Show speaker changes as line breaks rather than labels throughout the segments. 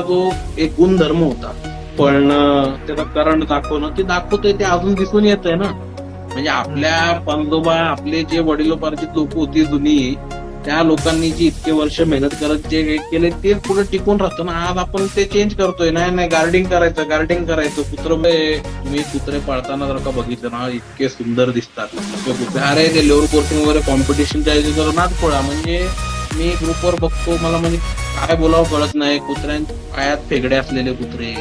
ब्रीडचा जो एक गुणधर्म होता. पण त्याचा करंट दाखवणं ते दाखवतोय ते अजून दिसून येत आहे ना. म्हणजे आपल्या पंजोबा आपले जे वडिलोपार्जित लोक होती जुनी त्या लोकांनी जी इतके वर्ष मेहनत करत जे काही केले ते पुढे टिकून राहतं ना. आज आपण ते चेंज करतोय नाही नाही गार्डिंग करायचं गार्डिंग करायचं. कुत्र तुम्ही कुत्रे पाळताना जर का बघितलं ना इतके सुंदर दिसतात. अरे ते लेवर कोर्सिंग वगैरे कॉम्पिटिशनच्या जर नाच पोळा म्हणजे मी ग्रुपवर बघतो मला म्हणजे काय बोलावं कळत नाही. कुत्र्यांच्या पायात फेगडे असलेले कुत्रे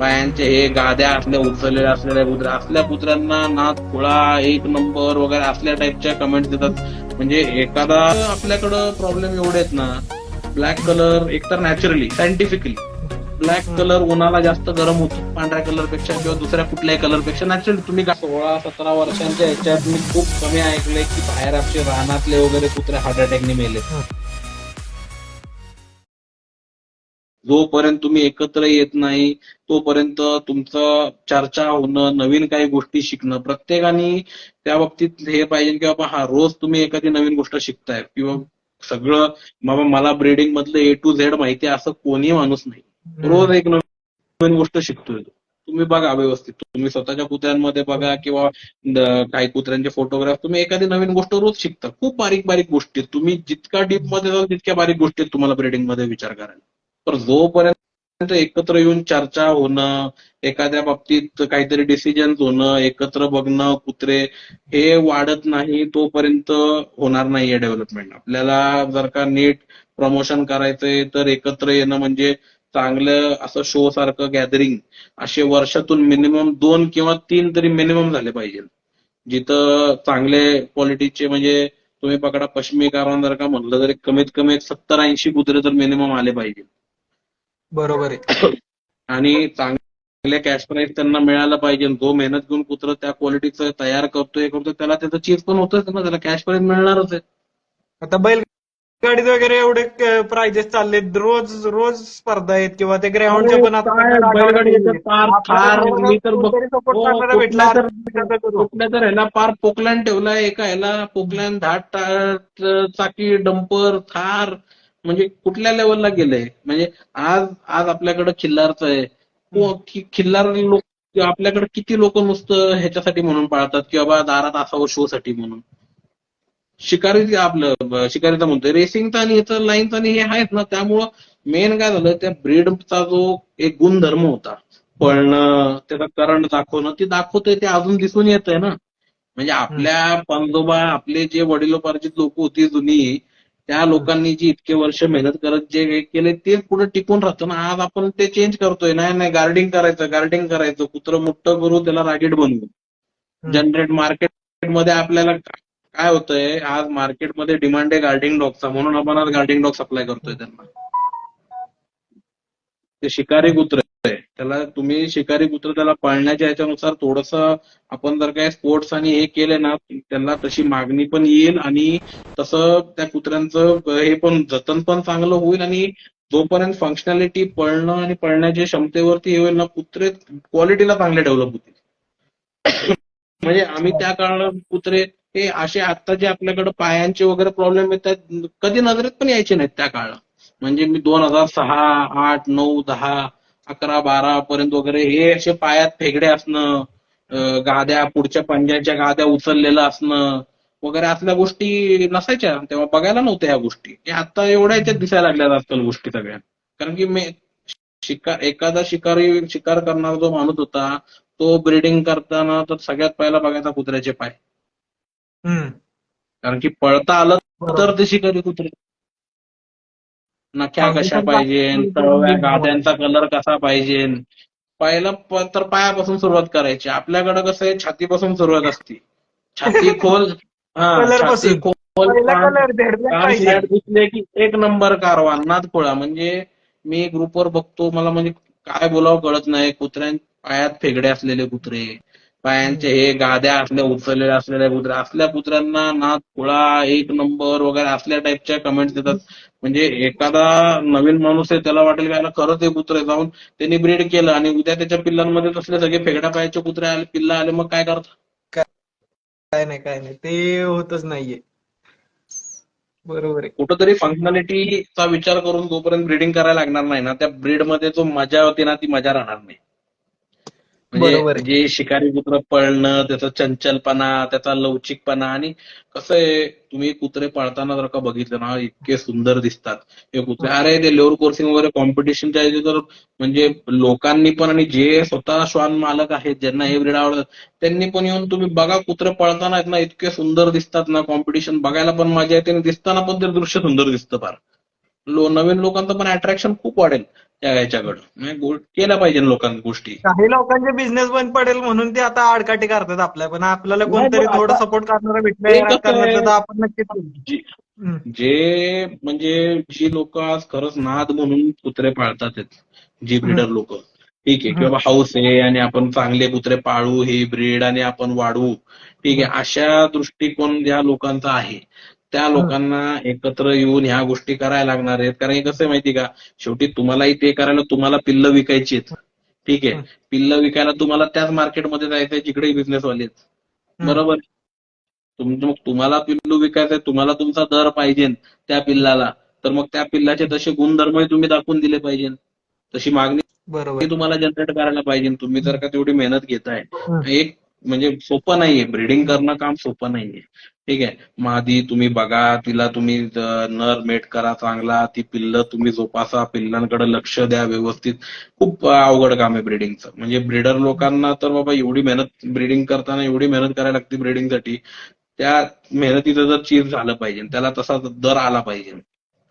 पायांचे हे गाद्या असल्या उचललेल्या असलेल्या कुत्र्या असल्या कुत्र्यांना नाच खुळा एक नंबर वगैरे असल्या टाईपच्या कमेंट देतात. म्हणजे एखादा आपल्याकडं प्रॉब्लेम एवढे आहेत ना ब्लॅक कलर एकतर नॅचरली सायंटिफिकली ब्लॅक कलर उन्हाला जास्त गरम होतो पांढऱ्या कलरपेक्षा किंवा दुसऱ्या कुठल्याही कलरपेक्षा नॅचरली तुम्ही का सोळा सतरा वर्षांच्या ह्याच्यात मी खूप कमी ऐकलंय की बाहेर आमचे रानातले वगैरे कुत्रे हार्ट अटॅकने मेले. जोपर्यंत तुम्ही एकत्र येत नाही तोपर्यंत तुमचं चर्चा होणं नवीन काही गोष्टी शिकणं प्रत्येकाने त्या बाबतीत हे पाहिजे की बाबा हा रोज तुम्ही एखादी नवीन गोष्ट शिकताय किंवा सगळं बाबा मला ब्रीडिंग मधलं ए टू झेड माहिती आहे असं कोणी माणूस नाही. रोज एक नवीन गोष्ट शिकतोय. तुम्ही बघा व्यवस्थित. तुम्ही स्वतःच्या कुत्र्यांमध्ये बघा किंवा काही कुत्र्यांचे फोटोग्राफ तुम्ही एखादी नवीन गोष्ट रोज शिकता. खूप बारीक बारीक गोष्टी. तुम्ही जितका डीपमध्ये जाल तितक्या बारीक गोष्टी तुम्हाला ब्रीडिंगमध्ये विचार करायला. तर जोपर्यंत एकत्र येऊन चर्चा होणं एखाद्या बाबतीत काहीतरी डिसिजन होणं एकत्र बघणं कुत्रे हे वाढत नाही तोपर्यंत होणार नाहीये डेव्हलपमेंट आपल्याला जर का नीट प्रमोशन करायचंय तर एकत्र येणं म्हणजे चांगलं असं शो सारखं गॅदरिंग असे वर्षातून मिनिमम दोन किंवा तीन तरी मिनिमम झाले पाहिजे. जिथं चांगले क्वालिटीचे म्हणजे तुम्ही पकडा पश्चिमी कारण जर का म्हणलं तरी कमीत कमी सत्तर ऐंशी कुत्रे तर मिनिमम आले पाहिजे.
बरोबर आहे.
आणि चांगल्या कॅश प्राईस त्यांना मिळायला पाहिजे. जो मेहनत घेऊन कुत्र त्या क्वालिटीचं तयार करतोय करतोय त्याला त्याचं चीज पण होतच ना. त्याला कॅश प्राईस मिळणारच आहे.
आता बैलगाडीत वगैरे एवढे प्राइजेस चाललेत. रोज रोज स्पर्धा आहेत किंवा ते ग्राउंडच्या पण
तर हो, ह्याला पार पोकलॅन ठेवलाय. एका ह्याला पोकलॅन धाट चाकी डंपर थार म्हणजे कुठल्या लेवलला गेलंय म्हणजे आज आज आपल्याकडे खिल्लारच आहे. हो, खिल्लार लोक आपल्याकडे किती लोक नुसतं ह्याच्यासाठी म्हणून पाळतात की बाबा दारात असावं शो साठी म्हणून? शिकारी आपलं शिकारी म्हणतोय रेसिंगचा आणि याचं लाईनचा आणि हे आहेत ना त्यामुळं मेन काय झालं त्या ब्रीडचा जो एक गुणधर्म होता पळणं त्याचा करंट दाखवणं ते दाखवतंय ते अजून दिसून येत आहे ना. म्हणजे आपल्या पंजोबा आपले जे वडिलोपार्जित लोक होती जुनी त्या लोकांनी जी इतके वर्ष मेहनत करत जे केले ते पुढे टिकून राहतं ना. आज आपण ते चेंज करतोय नाही नाही गार्डिंग करायचं गार्डिंग करायचं. कुत्र मोठं करू त्याला रागीट बनवू जनरेट मार्केटमध्ये आपल्याला काय होतंय आज मार्केटमध्ये डिमांड आहे गार्डिंग डॉगचा म्हणून आपण आज गार्डिंग डॉग सप्लाय करतोय त्यांना. ते शिकारी कुत्र त्याला तुम्ही शिकारी कुत्र त्याला पाळण्याच्या याच्यानुसार थोडस आपण जर काय स्पोर्ट्स आणि हे केले ना त्यांना तशी मागणी पण येईल आणि तसं त्या कुत्र्यांचं हे पण जतन पण चांगलं होईल आणि जोपर्यंत फंक्शनॅलिटी पळणं आणि पळण्याच्या क्षमतेवरती हे होईल ना कुत्रे क्वालिटीला चांगले डेव्हलप होतील. म्हणजे आम्ही त्या काळात कुत्रे हे असे आता जे आपल्याकडे पायांचे वगैरे प्रॉब्लेम येतात कधी नजरेत पण यायचे नाहीत त्या काळात. म्हणजे मी दोन हजार सहा आठ नऊ दहा अकरा बारा पर्यंत वगैरे हे असे पायात फेगडे असणं गाद्या पुढच्या पंजाच्या गाद्या उचललेलं असणं वगैरे असल्या गोष्टी नसायच्या. तेव्हा बघायला नव्हत्या ह्या गोष्टी. आता एवढ्या याच्यात दिसायला लागल्यात आजकाल गोष्टी सगळ्या. कारण की मे शिकार एखादा शिकारी शिकार करणारा जो माणूस होता तो ब्रीडिंग करताना तर सगळ्यात पहिला बघायचा कुत्र्याचे पाय.
हम्म.
कारण की पळता आलं तर ते शिकारी कुत्रे. नख्या कशा पाहिजे तळव्या गाद्यांचा कलर कसा पाहिजे पहिला तर पायापासून सुरुवात करायची. आपल्याकडे कसं आहे छातीपासून सुरुवात असते. छाती खोल हा छाती. खोल दिसले की एक नंबर कारवा नादखोळा. म्हणजे मी ग्रुपवर बघतो मला म्हणजे काय बोलावं कळत नाही. कुत्र्यां पायात फेगडे असलेले कुत्रे. पायांचे हे गाद्या असल्या उचललेल्या असलेल्या कुत्र्या असल्या कुत्र्यांना नाद खुळा एक नंबर वगैरे असल्या टाईपच्या कमेंट्स देतात. म्हणजे एखादा नवीन माणूस आहे त्याला वाटेल की याला खरंच हे कुत्रे जाऊन त्यांनी ब्रीड केलं आणि उद्या त्याच्या पिल्लांमध्ये तसले सगळे फेगड्या पायाचे कुत्रे आले पिल्ला आले मग काय करतात
काय नाही काय नाही. ते होतच नाहीये. बरोबर आहे.
कुठंतरी फंक्शनॅलिटीचा विचार करून जोपर्यंत ब्रीडिंग करायला लागणार नाही ना त्या ब्रीडमध्ये जो मजा होती ना ती मजा राहणार नाही. म्हणजे. जे शिकारी कुत्र पळणं त्याचा चंचलपणा त्याचा लवचिकपणा आणि कसं आहे तुम्ही कुत्रे पाळताना जर का बघितलं ना इतके सुंदर दिसतात हे कुत्रे. अरे ते लेअर कोर्सिंग वगैरे कॉम्पिटिशनच्या तर म्हणजे लोकांनी पण आणि जे स्वतः श्वान मालक आहेत ज्यांना हे ब्रीड आवडतात त्यांनी पण येऊन तुम्ही बघा कुत्रे पळताना आहेत ना इतके सुंदर दिसतात ना कॉम्पिटिशन बघायला पण मजा येते आणि दिसताना पण ते दृश्य सुंदर दिसतं फार. लो नवीन लोकांचं पण अट्रॅक्शन खूप वाढेल. त्या ह्याच्याकडं म्हणजे केल्या पाहिजे लोकांनी गोष्टी.
काही लोकांचे बिझनेस बंद पडेल म्हणून ते आता आडकाठी करतात आपल्या पण आपल्याला कोणतरी थोडं सपोर्ट करणारा आपण नक्कीच.
जी- म्हणजे जी लोक आज खरंच नाद म्हणून कुत्रे पाळतात जी ब्रीडर लोक. ठीक आहे किंवा हाऊस आहे आणि आपण चांगले कुत्रे पाळू ही ब्रीड आणि आपण वाढवू. ठीक आहे अशा दृष्टिकोन ज्या लोकांचा आहे. त्या लोकांना एकत्र येऊन ह्या गोष्टी करायला लागणार आहेत. कारण हे कसं आहे माहिती का? शेवटी तुम्हालाही ते करायला तुम्हाला पिल्ल विकायची आहेत. ठीक आहे? पिल्ल विकायला तुम्हाला त्याच मार्केटमध्ये जायचंय जिकडे बिझनेसवाले आहेत. बरोबर? मग तुम्हाला पिल्लू विकायचंय तुम्हाला तुमचा दर पाहिजे त्या पिल्लाला. तर मग त्या पिल्लाचे तसे गुणधर्मही तुम्ही दाखवून दिले पाहिजे. तशी मागणी
बरोबर.
तुम्हाला जनरेट करायला पाहिजे. तुम्ही जर का तेवढी मेहनत घेताय. एक म्हणजे सोपं नाहीये. ब्रीडिंग करणं काम सोपं नाहीये. ठीक आहे. मग आधी तुम्ही बघा तिला तुम्ही नर मेट करा चांगला ती पिल्ल तुम्ही जोपासा पिल्लांकडे लक्ष द्या व्यवस्थित. खूप अवघड काम आहे ब्रीडिंगचं म्हणजे ब्रीडर लोकांना तर बाबा एवढी मेहनत ब्रीडिंग करताना एवढी मेहनत करायला लागते ब्रीडिंगसाठी त्या मेहनतीचं जर चीज झालं पाहिजे त्याला तसा दर आला पाहिजे.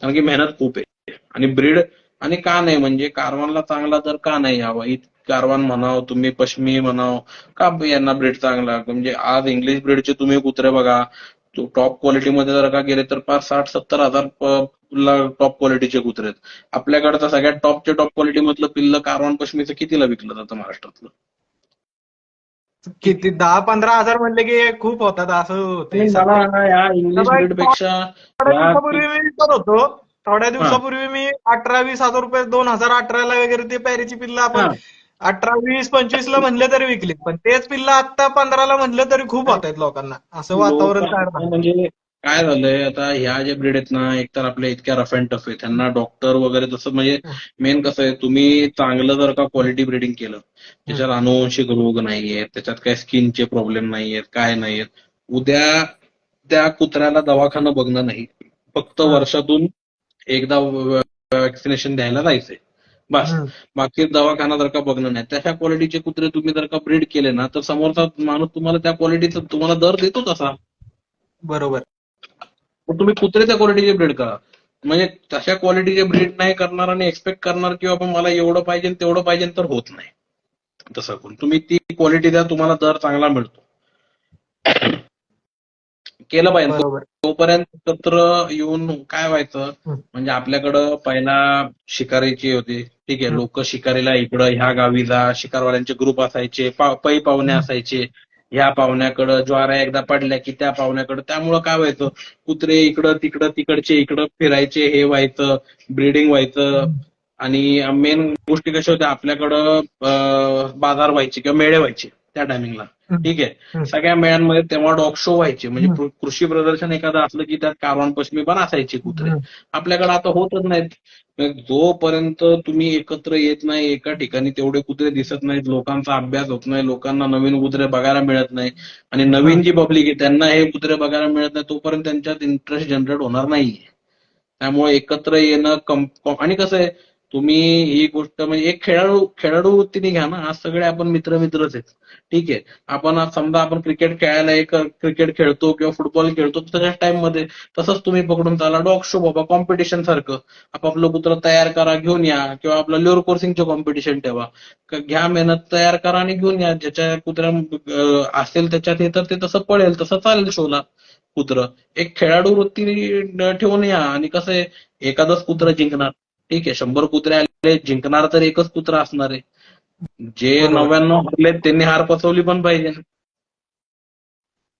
कारण की मेहनत खूप आहे. आणि ब्रीड आणि का नाही? म्हणजे कारवानला चांगला दर का नाही यावा? कारवान म्हणाव तुम्ही पश्मी म्हणाव. का यांना ब्रीड चांगला? म्हणजे आज इंग्लिश ब्रीडचे तुम्ही कुत्रे बघा. टॉप क्वालिटीमध्ये जर का गेले तर पाच साठ सत्तर हजार टॉप क्वालिटीचे कुत्रे आहेत. आपल्याकडे तर सगळ्यात टॉपचे टॉप क्वालिटी मधलं पिल्ल कारवान पश्मीचं कितीला विकलं जातं महाराष्ट्रातलं?
किती? दहा पंधरा हजार म्हणले की खूप होतात असं
इंग्लिश ब्रीडपेक्षा
थोड्या
या-
दिवसापूर्वी मी विकत होतो. थोड्या दिवसापूर्वी मी अठरा वीस हजार रुपये दोन हजार अठराला वगैरे ते पॅरीची पिल्लं आपण. अठरा वीस पंचवीस ला म्हणले तरी विकली. पण तेच पिल्लं आता पंधराला म्हणलं तरी खूप होत आहेत लोकांना. असं वातावरण तयार
म्हणजे काय झालंय आता ह्या ज्या ब्रीड आहेत ना एकतर आपल्या इतक्या रफ अँड टफ आहेत. त्यांना डॉक्टर वगैरे तसं म्हणजे मेन कसं आहे तुम्ही चांगलं जर का क्वालिटी ब्रीडिंग केलं त्याच्यात अनुवंशिक रोग नाहीयेत त्याच्यात काय स्किनचे प्रॉब्लेम नाहीयेत काय नाहीयेत. उद्या त्या कुत्र्याला दवाखाना बघणं नाही. फक्त. वर्षातून एकदा वॅक्सिनेशन द्यायला जायचंय. बस. बाकी दवाखाना जर का बघणं नाही तशा क्वालिटीचे कुत्रे तुम्ही जर का ब्रीड केले ना तर समोरचा माणूस तुम्हाला त्या क्वालिटीचा तुम्हाला दर देतो तसा
बरोबर.
तुम्ही कुत्रे त्या क्वालिटीचे ब्रीड करा. म्हणजे तशा क्वालिटीचे ब्रीड नाही करणार आणि एक्सपेक्ट करणार की बाबा मला एवढं पाहिजे तेवढं पाहिजे तर होत नाही. तसं करून. तुम्ही ती क्वालिटी द्या तुम्हाला दर चांगला मिळतो. केलं पाहिजे. तोपर्यंत एकत्र येऊन काय व्हायचं. म्हणजे आपल्याकडं पहिला शिकारीची होती. ठीक आहे. लोक शिकारीला इकडं ह्या गावी जा शिकारवाल्यांचे ग्रुप असायचे पा- पाहुणे. असायचे. ह्या पाहुण्याकडं ज्वारा एकदा पडल्या की त्या पाहुण्याकडं. त्यामुळं काय व्हायचं? कुत्रे इकडं तिकडं तिकडचे इकडं फिरायचे हे व्हायचं ब्रीडिंग व्हायचं. आणि मेन गोष्टी कशा होत्या? आपल्याकडं बाजार व्हायचे किंवा मेळे व्हायचे. त्या टायमिंगला. ठीक आहे. सगळ्या मेळ्यांमध्ये तेव्हा डॉग शो व्हायचे. म्हणजे कृषी प्रदर्शन एखादं असलं की त्यात कारवान पश्मी पण असायचे कुत्रे. आपल्याकडे आता होतच नाहीत. जोपर्यंत तुम्ही एकत्र येत नाही एका ठिकाणी तेवढे कुत्रे दिसत नाहीत. लोकांचा अभ्यास होत नाही. लोकांना नवीन कुत्रे बघायला मिळत नाही. आणि नवीन जी पब्लिक आहे त्यांना हे कुत्रे बघायला मिळत नाही. तोपर्यंत त्यांच्यात इंटरेस्ट जनरेट होणार नाहीये. त्यामुळे एकत्र येणं आणि कसं आहे? तुम्ही ही गोष्ट म्हणजे एक खेळाडू खेळाडू वृत्तीने घ्या ना. आज सगळे आपण मित्र मित्रच आहेत. ठीक आहे. आपण आज समजा आपण क्रिकेट खेळायला एक क्रिकेट खेळतो किंवा फुटबॉल खेळतो तशाच टाइममध्ये तसंच तुम्ही पकडून चाला. डॉग शो बाबा कॉम्पिटिशन सारखं. आपापलं कुत्र तयार करा घेऊन या. किंवा आपलं लोअर कोर्सिंगचं कॉम्पिटिशन ठेवा. घ्या मेहनत तयार करा आणि घेऊन या. ज्याच्या कुत्र्या असेल त्याच्यात हे तर ते तसं पळेल तसं चालेल शोला. कुत्र. एक खेळाडू वृत्ती ठेवून या आणि कसं आहे? एखादंच कुत्र जिंकणार. ठीक आहे शंभर कुत्रे आले जिंकणार तर एकच कुत्र असणार आहे. जे. नव्याण्णव हरले त्यांनी हार पचवली पण पाहिजे.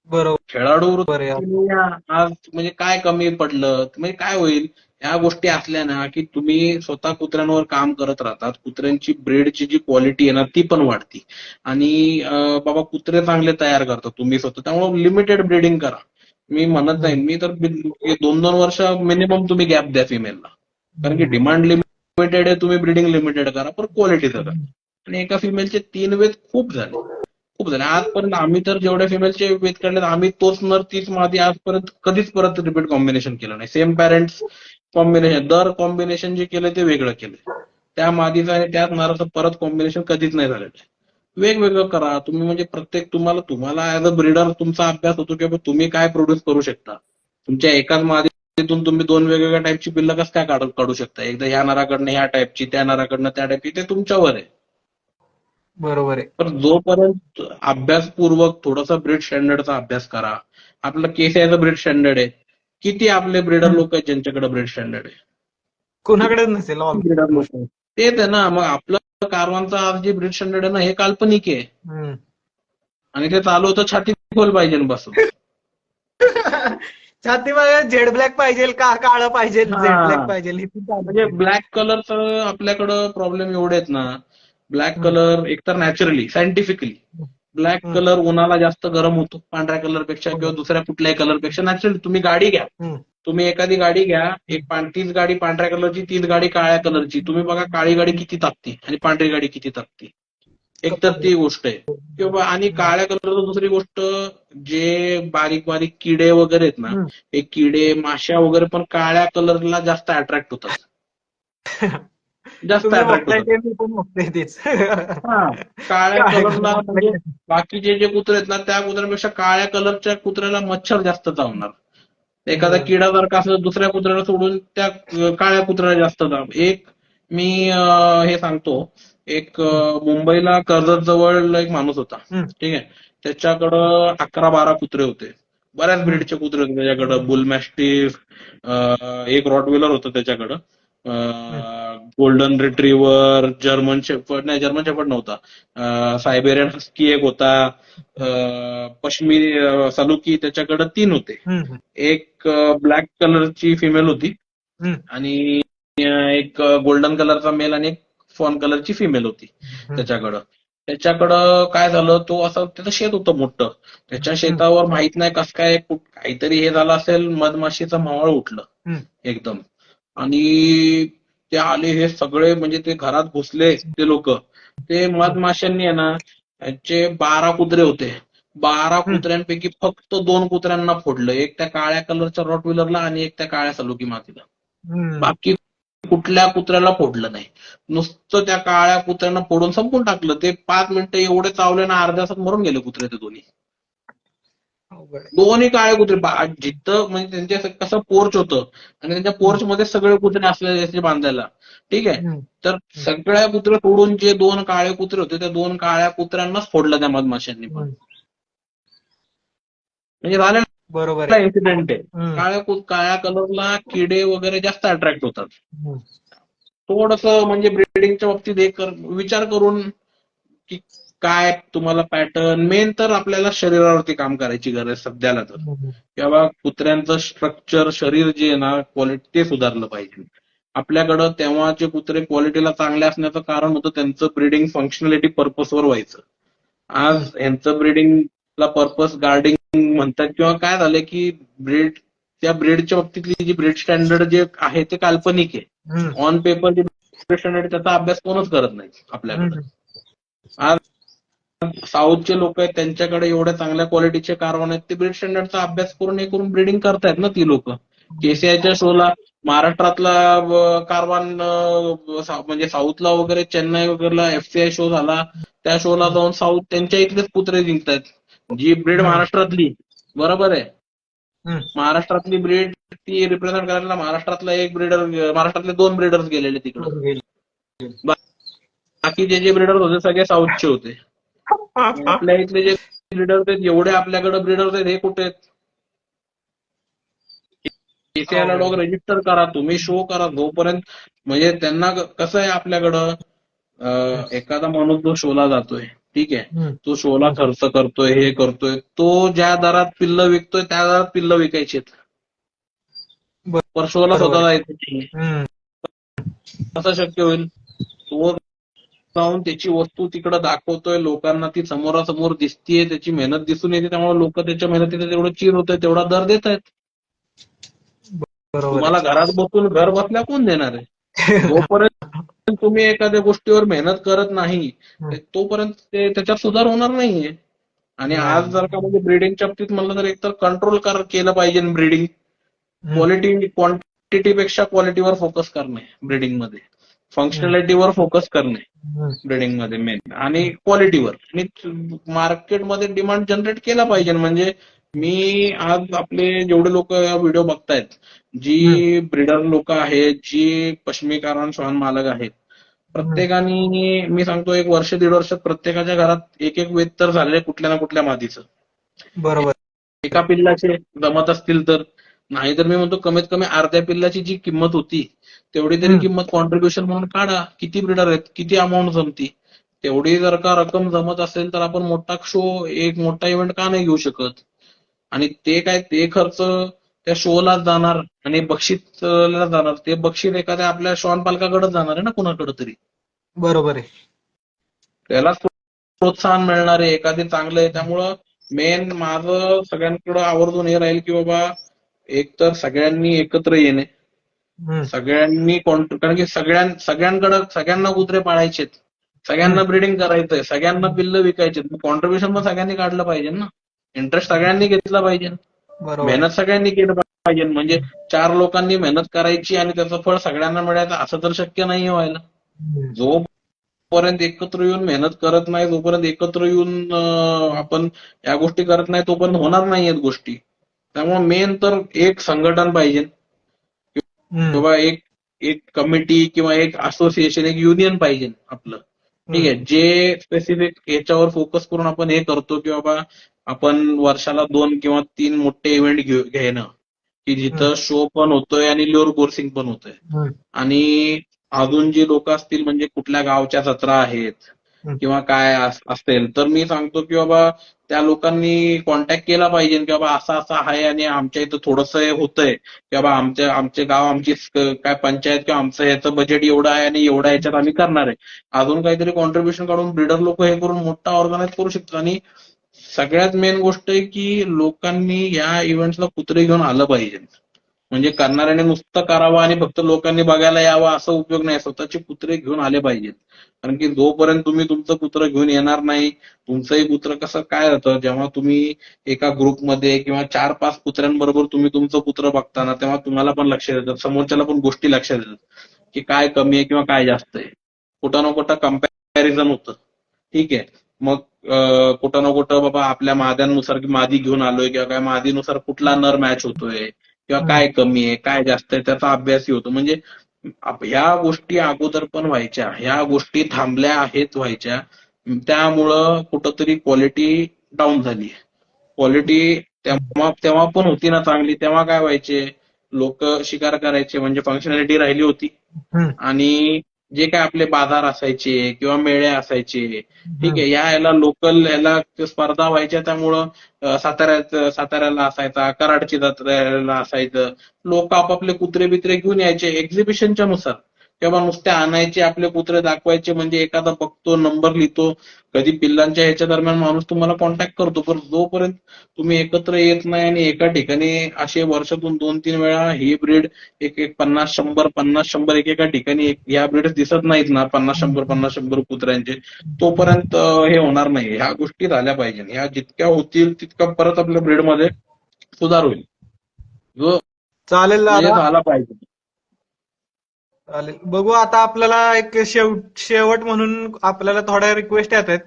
बरोबर.
खेळाडू आज म्हणजे काय कमी पडलं म्हणजे काय होईल या गोष्टी असल्या ना की तुम्ही स्वतः कुत्र्यांवर काम करत राहतात कुत्र्यांची ब्रीडची जी क्वालिटी आहे ना ती पण वाढती. आणि बाबा कुत्रे चांगले तयार करता तुम्ही स्वतः. त्यामुळे लिमिटेड ब्रीडिंग करा. मी म्हणत नाही मी तर दोन दोन वर्ष मिनिमम तुम्ही गॅप द्या फिमेलला कारण की डिमांड लिमिटेड आहे तुम्ही ब्रिडिंग लिमिटेड करा पण क्वालिटी करा. आणि एका फिमेलचे तीन वेद खूप झाले. खूप झाले. आजपर्यंत आम्ही तर जेवढ्या फिमेलचे वेद काढले आम्ही तोच नर तीच मादी आजपर्यंत कधीच परत रिपीट कॉम्बिनेशन केलं नाही. सेम पॅरेंट्स कॉम्बिनेशन दर कॉम्बिनेशन जे केलं ते वेगळं केलं त्या मादीचं आणि त्याच नराचं परत कॉम्बिनेशन कधीच नाही झालेलं आहे. वेगवेगळं करा. तुम्ही म्हणजे प्रत्येक तुम्हाला तुम्हाला ऍज अ ब्रीडर तुमचा अभ्यास होतो की तुम्ही काय प्रोड्यूस करू शकता. तुमच्या एकाच मादी मादीतून तुम्ही दोन वेगवेगळ्या टाईपची पिल्लं कसं काय काढू काढू शकता? एकदा ह्या नराकडनं ह्या टाईपची त्या नराकडनं त्या टाईपची ते तुमच्यावर आहे.
बरोबर आहे.
पण जोपर्यंत अभ्यासपूर्वक थोडासा ब्रीड स्टँडर्डचा अभ्यास करा आपलं केसीआयचं ब्रीड स्टँडर्ड आहे. किती आपले ब्रीडर लोक आहेत ज्यांच्याकडे ब्रीड स्टँडर्ड आहे?
कुणाकडेच नसेल
ब्रीडर लोक आहे ना मग आपलं कारवांचा आज जे ब्रीड स्टँडर्ड आहे ना हे काल्पनिक आहे. आणि ते चालू होतं छाती खोल पाहिजे बसून.
छातीमध्ये झेड ब्लॅक पाहिजे का काळं पाहिजे झेड. ब्लॅक पाहिजे
म्हणजे. ब्लॅक कलरचं आपल्याकडं प्रॉब्लेम एवढे आहेत ना ब्लॅक कलर एकतर नॅचरली सायंटिफिकली ब्लॅक. कलर उन्हाला जास्त गरम होतो पांढऱ्या कलरपेक्षा किंवा दुसऱ्या कुठल्याही कलरपेक्षा नॅचरली तुम्ही गाडी घ्या. तुम्ही एखादी गाडी घ्या एक तीच गाडी पांढऱ्या कलरची तीच गाडी काळ्या कलरची तुम्ही बघा काळी गाडी किती तापती आणि पांढरी गाडी किती तापती एक तर ती गोष्ट आहे. किंवा आणि काळ्या कलरचं दुसरी गोष्ट जे बारीक बारीक किडे वगैरे आहेत ना. हे किडे माश्या वगैरे पण काळ्या कलरला जास्त अट्रॅक्ट होतात. जास्त अट्रॅक्ट होतात.
ते
काळ्या कलरला म्हणजे बाकीचे जे कुत्रे आहेत ना त्या कुत्र्यापेक्षा काळ्या कलरच्या कुत्र्याला मच्छर जास्त चावणार एखादा. किडा जर का असं दुसऱ्या कुत्र्याला सोडून त्या काळ्या कुत्र्याला जास्त एक मी हे सांगतो एक मुंबईला कर्जत जवळ एक माणूस होता. ठीक आहे? त्याच्याकडं अकरा बारा कुत्रे होते. बऱ्याच ब्रीडचे कुत्रे होते त्याच्याकडं. बुल मॅस्टिफ एक रॉटविलर होतं त्याच्याकडं. गोल्डन रिट्रीवर जर्मन शेफर्ड नाही जर्मन शेफर्ड नव्हता. सायबेरियन हस्की एक होता. अं, सलुकी त्याच्याकडं तीन होते. एक ब्लॅक कलरची फिमेल होती. आणि एक गोल्डन कलरचा मेल आणि एक फॉन कलरची फिमेल होती. त्याच्याकडं. त्याच्याकडं काय झालं तो असं त्याचं शेत होतं मोठं. त्याच्या शेतावर माहीत नाही कसं काय काहीतरी हे झालं असेल मधमाशीचं मावळ उठलं. एकदम. आणि ते आले हे सगळे म्हणजे ते घरात घुसले ते लोक. ते मधमाशांनी आहे ना त्यांचे बारा कुत्रे होते. बारा कुत्र्यांपैकी फक्त दोन कुत्र्यांना फोडलं. एक त्या काळ्या कलरच्या रॉट व्हीलरला आणि एक त्या काळ्या सलुकी मातीला. बाकी कुठल्या कुत्र्याला फोडलं नाही. नुसतं त्या काळ्या कुत्र्यांना फोडून संपून टाकलं. ते पाच मिनिटं एवढे चावले ना अर्ध्या तासात मरून गेले कुत्रे ते दोन्ही. दोन्ही काळे कुत्रे. जिथं म्हणजे त्यांचे असं कसं पोर्च होतं आणि त्यांच्या पोर्च मध्ये सगळे कुत्रे असले बांधायला. ठीक आहे. तर सगळ्या कुत्रे सोडून जे दोन काळे कुत्रे होते त्या दोन काळ्या कुत्र्यांनाच फोडलं त्या मधमाशांनी पण. म्हणजे झालेला
बरोबर
इन्सिडेंट आहे. काळ्या काळ्या कलरला किडे वगैरे जास्त अट्रॅक्ट होतात. थोडस म्हणजे ब्रिडिंगच्या बाबतीत एक विचार करून की काय तुम्हाला पॅटर्न मेन तर आपल्याला शरीरावरती काम करायची गरज आहे सध्याला तर. किंवा कुत्र्यांचं स्ट्रक्चर शरीर जे आहे ना क्वालिटी ते सुधारलं पाहिजे आपल्याकडं तेव्हाचे कुत्रे क्वालिटीला चांगले असण्याचं कारण होतं त्यांचं ब्रिडिंग फंक्शनॅलिटी पर्पजवर व्हायचं आज यांचं ब्रिडिंगला पर्पज गार्डिंग म्हणतात किंवा काय झालंय की ब्रीड त्या ब्रीडच्या बाबतीतली जी ब्रीड स्टँडर्ड जे आहे ते काल्पनिक आहे. ऑन पेपर जे ब्रीड स्टँडर्ड त्याचा अभ्यास कोणच करत नाही आपल्याकडे. आज साऊथचे लोक आहेत त्यांच्याकडे एवढ्या चांगल्या क्वालिटीचे कारवान आहेत ते ब्रीड स्टँडर्डचा अभ्यास करून हे करून ब्रीडिंग करतायत ना ती लोक. केसीआयच्या शोला महाराष्ट्रातला कारवान म्हणजे साऊथला वगैरे चेन्नई वगैरेला एफसीआय शो झाला. त्या शोला जाऊन साऊथ त्यांच्या इथलेच कुत्रे जिंकतायत. जी ब्रीड महाराष्ट्रातली बरोबर आहे. महाराष्ट्रातली ब्रीड ती रिप्रेझेंट करायला महाराष्ट्रातला एक ब्रीडर महाराष्ट्रातले दोन ब्रीडर्स गेलेले तिकडे. बाकी जे जे ब्रीडर्स होते सगळे साऊथचे होते. आपल्या इथले जे ब्रीडर्स आहेत एवढे आपल्याकडे ब्रीडर्स आहेत हे कुठे आहेत? केसीआयला डॉग रजिस्टर करा तुम्ही शो करा जोपर्यंत म्हणजे त्यांना कसं आहे आपल्याकडं एखादा माणूस जो शोला जातोय ठीक आहे. तो शोला खर्च करतोय हे करतोय तो ज्या दरात पिल्ल विकतोय त्या दरात पिल्ल विकायची पर शोला. स्वतः जायचं नाही. कसं शक्य होईल? तो जाऊन त्याची वस्तू तिकडे दाखवतोय लोकांना ती समोरासमोर दिसतीये त्याची मेहनत दिसून येते त्यामुळे लोक त्याच्या मेहनतीला तेवढं चीर होतंय तेवढा दर देत आहेत तुम्हाला घरात बसून घर बसल्या कोण देणार आहे? जोपर्यंत तुम्ही एखाद्या गोष्टीवर मेहनत करत नाही ते- तोपर्यंत ते त्याच्यात सुधार होणार नाहीये. आणि आज जर का म्हणजे ब्रिडिंगच्या बाबतीत म्हणलं तर एकतर कंट्रोल कर केलं पाहिजे ब्रिडिंग क्वालिटी क्वांटिटी पेक्षा क्वालिटीवर फोकस करणे ब्रिडिंगमध्ये. फंक्शनॅलिटीवर फोकस करणे ब्रिडिंगमध्ये मेन आणि क्वालिटीवर आणि मार्केटमध्ये डिमांड जनरेट केला पाहिजे म्हणजे मी आज आपले जेवढे लोक व्हिडिओ बघतायत जी ब्रिडर लोक आहेत जी पश्चिमीकरण श्वान मालक आहेत. प्रत्येकाने मी सांगतो एक वर्ष दीड वर्षात प्रत्येकाच्या घरात एक एक वेद तर झाले कुठल्या ना कुठल्या मादीचं
बरोबर.
एका पिल्लाचे जमत असतील तर नाहीतर मी म्हणतो कमीत कमी अर्ध्या पिल्लाची जी किंमत होती तेवढी तरी. किंमत कॉन्ट्रीब्युशन म्हणून काढा. किती ब्रिडर आहेत किती अमाऊंट जमती. तेवढी जर का रक्कम जमत असेल तर आपण मोठा शो एक मोठा इव्हेंट का नाही घेऊ शकत? आणि ते काय ते खर्च त्या शोला जाणार आणि बक्षीसला जाणार. ते बक्षीस एखाद्या आपल्या श्वान पालकाकडेच जाणार आहे ना कुणाकडे तरी.
बरोबर आहे.
त्याला प्रोत्साहन मिळणार आहे. एखादे चांगलं आहे. त्यामुळं मेन माझं सगळ्यांकडे आवर्जून हे राहील की बाबा एक तर सगळ्यांनी एकत्र येणे. सगळ्यांनी कारण की सगळ्यां सगळ्यांकडे सगळ्यांना कुत्रे पाळायचेत. सगळ्यांना ब्रिडिंग करायचंय. सगळ्यांना पिल्ल विकायचेत. कॉन्ट्रीब्युशन पण सगळ्यांनी काढलं पाहिजे ना. इंटरेस्ट सगळ्यांनी घेतला पाहिजे मेहनत सगळ्यांनी केलं पाहिजे. म्हणजे चार लोकांनी मेहनत करायची आणि त्याचं फळ सगळ्यांना मिळायचं असं तर शक्य नाही व्हायला.
हम्म.
जोपर्यंत एकत्र येऊन मेहनत करत नाही जोपर्यंत एकत्र येऊन आपण या गोष्टी करत नाही तोपर्यंत होणार नाहीयेत गोष्टी. त्यामुळे मेन तर एक संघटन पाहिजे. किंवा एक एक कमिटी किंवा एक असोसिएशन एक युनियन पाहिजे आपलं. ठीक आहे. जे स्पेसिफिक याच्यावर फोकस करून आपण हे करतो की बाबा आपण वर्षाला दोन किंवा तीन मोठे इव्हेंट घेणं. की जिथं शो पण होतोय आणि ल्युअर कोर्सिंग पण होतोय. आणि अजून जी लोक असतील म्हणजे कुठल्या गावच्या जत्रा आहेत. किंवा काय अस- असेल तर मी सांगतो की बाबा त्या लोकांनी कॉन्टॅक्ट केला पाहिजे. की बाबा असं असं आहे आणि आमच्या इथं थोडंसं हे होतंय. की बाबा आमच्या आमचे गाव आमची काय पंचायत किंवा आमचं ह्याचं बजेट एवढं आहे आणि एवढ्या ह्याच्यात आम्ही करणार आहे. अजून काहीतरी कॉन्ट्रीब्युशन काढून ब्रिडर लोक हे करून मोठा ऑर्गनाईज करू शकतात. आणि सगळ्यात मेन गोष्ट आहे की लोकांनी या इव्हेंट्सला कुत्रे घेऊन आलं पाहिजे. म्हणजे करणाऱ्याने नुसतं करावं आणि फक्त लोकांनी बघायला यावं असा उपयोग नाही. स्वतःचे कुत्रे घेऊन आले पाहिजेत. कारण की जोपर्यंत तुम्ही तुमचं कुत्र घेऊन येणार नाही तुमचंही कुत्र कसं काय राहतं? जेव्हा तुम्ही एका ग्रुपमध्ये किंवा चार पाच कुत्र्यांबरोबर तुम्ही तुमचं कुत्र बघताना तेव्हा तुम्हाला पण लक्ष देतात. समोरच्याला पण गोष्टी लक्षात येतात. की काय कमी आहे किंवा काय जास्त आहे. कुठं ना कुठं कंपॅरिझन होतं. ठीक आहे. मग कुठं ना कुठं बाबा आपल्या माद्यांनुसार की मादी घेऊन आलोय किंवा काय मादीनुसार कुठला नर मॅच होतोय किंवा काय कमी आहे काय जास्त आहे त्याचा अभ्यासही होतो. म्हणजे ह्या गोष्टी अगोदर पण व्हायच्या ह्या गोष्टी थांबल्या आहेत व्हायच्या. त्यामुळं कुठंतरी क्वालिटी डाऊन झाली क्वालिटी तेव्हा तेव्हा पण होती ना चांगली. तेव्हा काय व्हायचे? लोक शिकार करायचे म्हणजे फंक्शनॅलिटी राहिली होती. आणि जे काय आपले बाजार असायचे किंवा मेळे असायचे ठीक आहे. या ह्याला लोकल ह्याला स्पर्धा व्हायच्या त्यामुळं साताऱ्यात साताऱ्याला असायचा कराडची जत्रेला असायचं. लोक आपापले कुत्रे बित्रे घेऊन यायचे. एक्झिबिशनच्या नुसार. किंवा नुसते आणायचे आपले कुत्रे दाखवायचे म्हणजे एखादा बघतो नंबर लिहितो. कधी पिल्लांच्या ह्याच्या दरम्यान माणूस तुम्हाला कॉन्टॅक्ट करतो. पण जोपर्यंत तुम्ही एकत्र येत नाही आणि एका ठिकाणी असे वर्षातून दोन तीन वेळा ही ब्रीड एक एक पन्नास शंभर पन्नास शंभर एकेका ठिकाणी एक ह्या ब्रीड दिसत नाहीत ना पन्नास शंभर पन्नास शंभर कुत्र्यांचे तोपर्यंत हे होणार नाही. ह्या गोष्टी झाल्या पाहिजे ह्या जितक्या होतील तितका परत आपल्या ब्रीडमध्ये सुधार होईल. जो
चालेल
म्हणजे झाला पाहिजे.
चालेल. बघू आता आपल्याला एक शेवट शेवट म्हणून आपल्याला थोड्या रिक्वेस्ट येत आहेत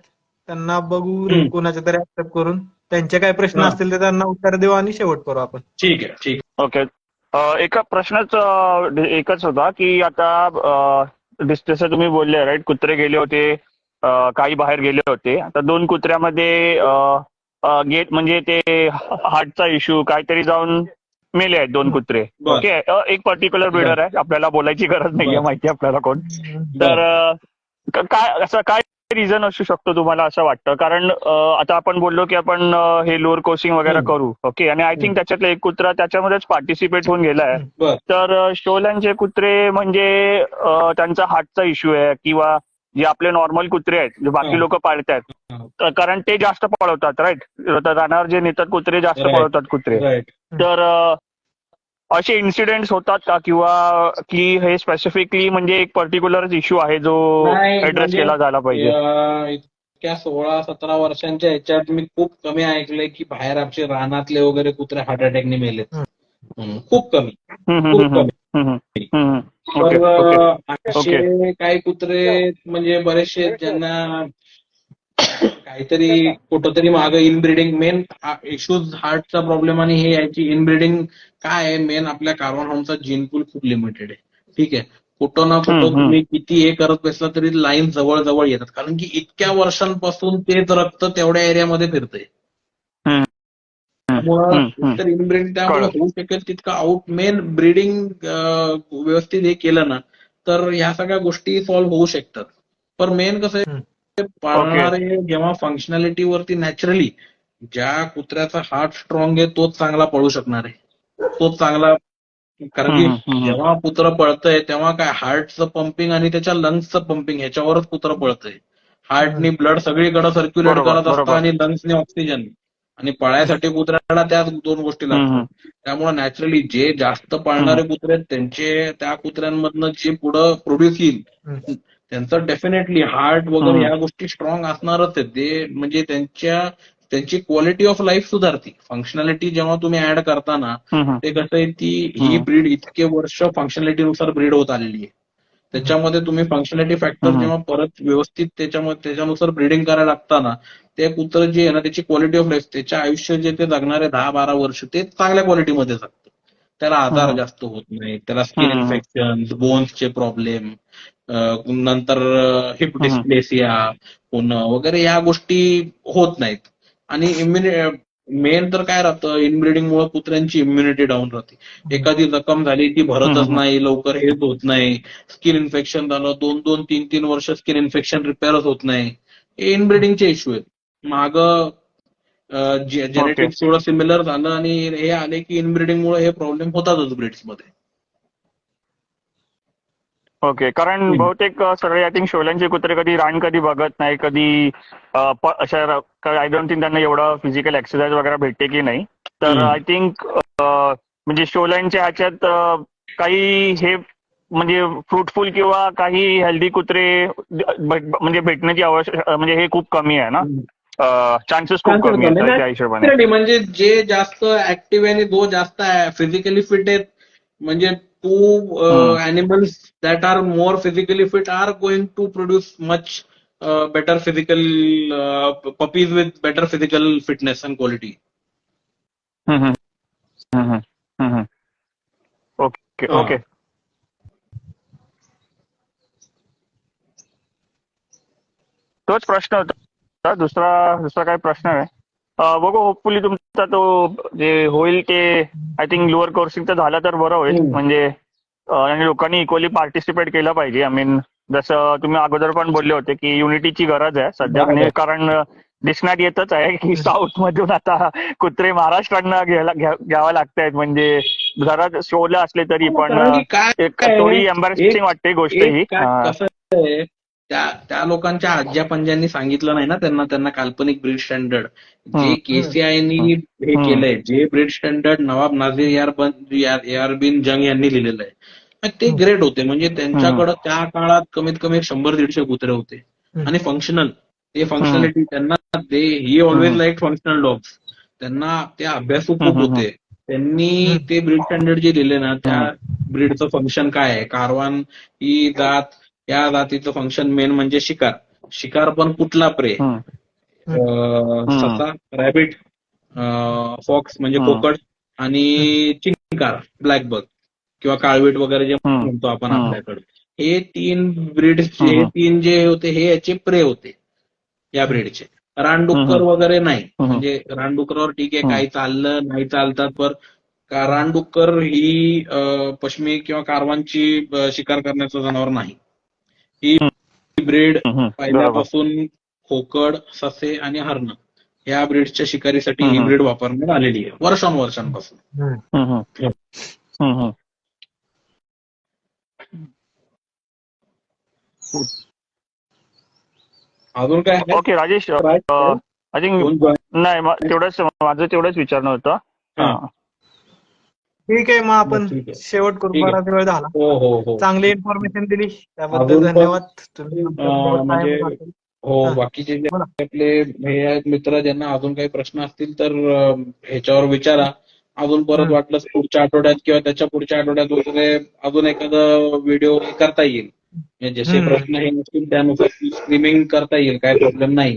त्यांना बघू. कोणाच्या तरी ऍक्सेप्ट करून. त्यांचे काय प्रश्न. असतील ते त्यांना उत्तर देऊ आणि शेवट करू आपण.
ठीक आहे ठीक.
ओके एका प्रश्नच एकच होता की आता डिस्टन्स तुम्ही बोलले राईट कुत्रे गेले होते काही बाहेर गेले होते. आता दोन कुत्र्यामध्ये गेट म्हणजे ते हार्टचा इश्यू काहीतरी जाऊन मेले आहेत दोन कुत्रे. ओके एक पर्टिक्युलर ब्रिडर आहे. आपल्याला बोलायची गरज नाहीये. माहिती आपल्याला कोण. तर काय असं काय रिझन असू शकतो तुम्हाला असं वाटतं? कारण आता आपण बोललो की आपण हे लोअर कोचिंग वगैरे. करू. ओके आणि आय थिंक. त्याच्यातलं एक कुत्रा त्याच्यामध्येच पार्टिसिपेट होऊन गेलाय तर अ, शोल्यांचे कुत्रे म्हणजे त्यांचा हार्टचा इश्यू आहे किंवा जे आपले नॉर्मल कुत्रे आहेत जे बाकी
हा.
लोक पाळतात
हा.
कारण ते जास्त पळवतात राईट रानावर जे नेतात कुत्रे जास्त. पळवतात कुत्रे. तर असे इन्सिडेंट्स होतात का? किंवा की हे स्पेसिफिकली म्हणजे एक पर्टिक्युलर इश्यू आहे जो ऍड्रेस
म्हणजे,
केला झाला पाहिजे?
इतक्या सोळा सतरा वर्षांच्या ह्याच्यात मी खूप कमी ऐकलंय की बाहेर आमचे रानातले वगैरे कुत्रे हार्ट अटॅकने मेलेत. खूप कमी. खूप कमी. तर असे काही कुत्रे म्हणजे बरेचसे ज्यांना काहीतरी कुठंतरी मागं इनब्रिडिंग मेन इश्यूज हार्टचा प्रॉब्लेम आणि हे याची इनब्रिडिंग काय आहे? मेन आपल्या कार्बन हॉर्मचा जीन पूल खूप लिमिटेड आहे. ठीक आहे? कुठं ना कुठं. तुम्ही किती हे करत बसला तरी लाईन जवळ जवळ येतात. कारण की इतक्या वर्षांपासून तेच रक्त तेवढ्या एरियामध्ये फिरतंय. त्यामुळं
हम्म.
तर इनब्रिडिंग त्यामुळे. होऊ शकेल तितकं आउट मेन ब्रीडिंग व्यवस्थित हे केलं ना तर ह्या सगळ्या गोष्टी सॉल्व्ह होऊ शकतात पण मेन कसं आहे पाळणारे जेव्हा फंक्शनॅलिटी वरती नॅचरली ज्या कुत्र्याचा हार्ट स्ट्रॉंग आहे तोच चांगला पळू शकणार आहे तोच चांगला कारण की. जेव्हा कुत्र पळतंय तेव्हा काय हार्टचं पंपिंग आणि त्याच्या लंग्सचं पंपिंग ह्याच्यावरच कुत्र पळतंय हार्टनी ब्लड सगळीकडे सर्क्युलेट करत असतं. आणि लंग्सने ऑक्सिजन आणि पळायसाठी कुत्र्याला त्याच दोन गोष्टी लागतात. त्यामुळे नॅचरली जे जास्त पाळणारे कुत्रे आहेत त्यांचे त्या कुत्र्यांमधनं जे पुढं प्रोड्यूस येईल. त्यांचं डेफिनेटली हार्ट वगैरे. या गोष्टी स्ट्रॉंग असणारच आहेत ते म्हणजे त्यांच्या त्यांची क्वालिटी ऑफ लाईफ सुधारती फंक्शनॅलिटी जेव्हा तुम्ही ऍड करताना. ते कसं आहे ती ही. ब्रीड इतके वर्ष फंक्शनॅलिटीनुसार ब्रीड होत आलेली आहे त्याच्यामध्ये तुम्ही फंक्शनॅलिटी फॅक्टर. जेव्हा परत व्यवस्थित त्याच्यामध्ये त्याच्यानुसार ब्रीडिंग करायला लागताना ते कुत्र जे आहे ना त्याची क्वालिटी ऑफ लाईफ त्याच्या आयुष्य जे ते जगणारे दहा बारा वर्ष ते चांगल्या क्वालिटीमध्ये जगतं त्याला आजार. जास्त होत नाही त्याला स्किन. इन्फेक्शन बोन्सचे प्रॉब्लेम नंतर हिप. डिस्प्लेसिया होणं वगैरे या गोष्टी होत नाहीत आणि इम्युनि मेन तर काय राहतं इनब्रिडिंग मुळे कुत्र्यांची इम्युनिटी डाऊन राहते. एखादी जखम झाली ती भरतच. नाही लवकर हेच होत नाही स्किन इन्फेक्शन झालं दोन दोन तीन तीन वर्ष स्किन इन्फेक्शन रिपेअरच होत नाही. हे इनब्रिडिंगचे इश्यू आहेत. माग जेनेटिक्स थोडं सिमिलर झालं आणि हे आले की इनब्रिडिंग मुळे हे प्रॉब्लेम होतातच ब्रिड्समध्ये.
ओके कारण. बहुतेक सगळे आय थिंक शोल्यांचे कुत्रे कधी रान कधी बघत नाही कधी अशा आय डोंट थिंक त्यांना एवढं फिजिकल एक्सरसाइज वगैरे भेटते की नाही तर. आय थिंक म्हणजे शोल्यांच्या ह्याच्यात काही हे म्हणजे फ्रुटफुल किंवा काही हेल्दी कुत्रे म्हणजे भेटण्याची आवश्यक म्हणजे हे खूप कमी आहे ना चान्सेस खूप कमी आहेत
आहेत.
त्या हिशोबाने
म्हणजे जे जास्त ऍक्टिव्ह आणि जो जास्त फिजिकली फिट आहेत म्हणजे To
hmm.
Animals that are more physically fit are going to produce much better physical puppies with better physical fitness and quality
hmm, hmm. Hmm, हम्म, हम्म. ओके
हा.
ओके तोच प्रश्न होता दुसरा दुसरा काय प्रश्न आहे अं, बघू होपफुली तुमचा तो जे होईल ते आय थिंक लोअर कोर्सिंग तर झालं तर बरं होईल. म्हणजे आणि लोकांनी इक्वली पार्टिसिपेट केलं पाहिजे आय मीन जसं तुम्ही अगोदर पण बोलले होते की युनिटीची गरज आहे सध्या. आणि कारण दिसण्यात येतच आहे की साऊथ मधून आता कुत्रे महाराष्ट्रांना घ्यायला घ्या- घ्यावं लागतायत म्हणजे घरात शोला असले तरी पण
की काय
एक थोडी एम्बॅरेसिंग वाटते गोष्ट ही हा.
त्या त्या लोकांच्या आज्या पंजांनी सांगितलं नाही ना त्यांना त्यांना काल्पनिक ब्रीड स्टँडर्ड जे. केसीआयनी हे. केलंय जे ब्रीड स्टँडर्ड नवाब नाझीर यार बन यार यार बिन जंग यांनी लिहिलेलं आहे. ते ग्रेट होते. म्हणजे त्यांच्याकडे त्या काळात कमीत कमी शंभर दीडशे कुत्रे होते. आणि फंक्शनल ते फंक्शनॅलिटी त्यांना ते ही. ऑलवेज. लाईक फंक्शनल डॉग्स त्यांना ते अभ्यासू खूप होते. त्यांनी. ते ब्रीड स्टँडर्ड जे लिहिले ना त्या ब्रीडचं फंक्शन काय आहे? कारवान ही. जात या जातीचं फंक्शन मेन म्हणजे शिकार शिकार पण कुठला प्रे ससा रॅबिट फॉक्स म्हणजे. पोकळ आणि चिंकार ब्लॅकबक किंवा काळवीट वगैरे जे. म्हणतो आपण. आपल्याकडे हे तीन हे
हम्म.
तीन जे होते हे याचे प्रे होते या ब्रीडचे रानडुक्कर. वगैरे नाही. म्हणजे रानडुकरावर ठीक आहे. काही चाललं नाही चालतात का- रानडुक्कर ही अं, पश्चिमी किंवा कारवांची शिकार करण्याचं जनावर नाही ही ब्रीड पहिल्यापासून खोकड ससे आणि हरण या ब्रीडच्या शिकारीसाठी ही. ब्रीड वापरण्यात आलेली आहे वर्षानुवर्षांपासून. अजून काय?
ओके राजेश.
I think.
नाही तेवढंच माझं तेवढंच विचारणं होतं.
ठीक आहे मग आपण
ठीक आहे.
शेवट करू
ठीक आहे.
बराच वेळ झाला
हो हो हो
चांगली इन्फॉर्मेशन दिली त्याबद्दल
अजून पण,
धन्यवाद तुम्ही
अं, म्हणजे हो
हा.
बाकीचे जे
बोला.
आपले हे आहेत मित्र ज्यांना अजून काही प्रश्न असतील तर अं, ह्याच्यावर विचारा अजून परत
हम्म.
वाटलं पुढच्या आठवड्यात किंवा त्याच्या पुढच्या आठवड्यात वगैरे अजून एखादा व्हिडिओ करता येईल म्हणजे जसे
हम्म.
प्रश्न हे नसतील त्यानुसार स्ट्रीमिंग करता येईल काय प्रॉब्लेम नाही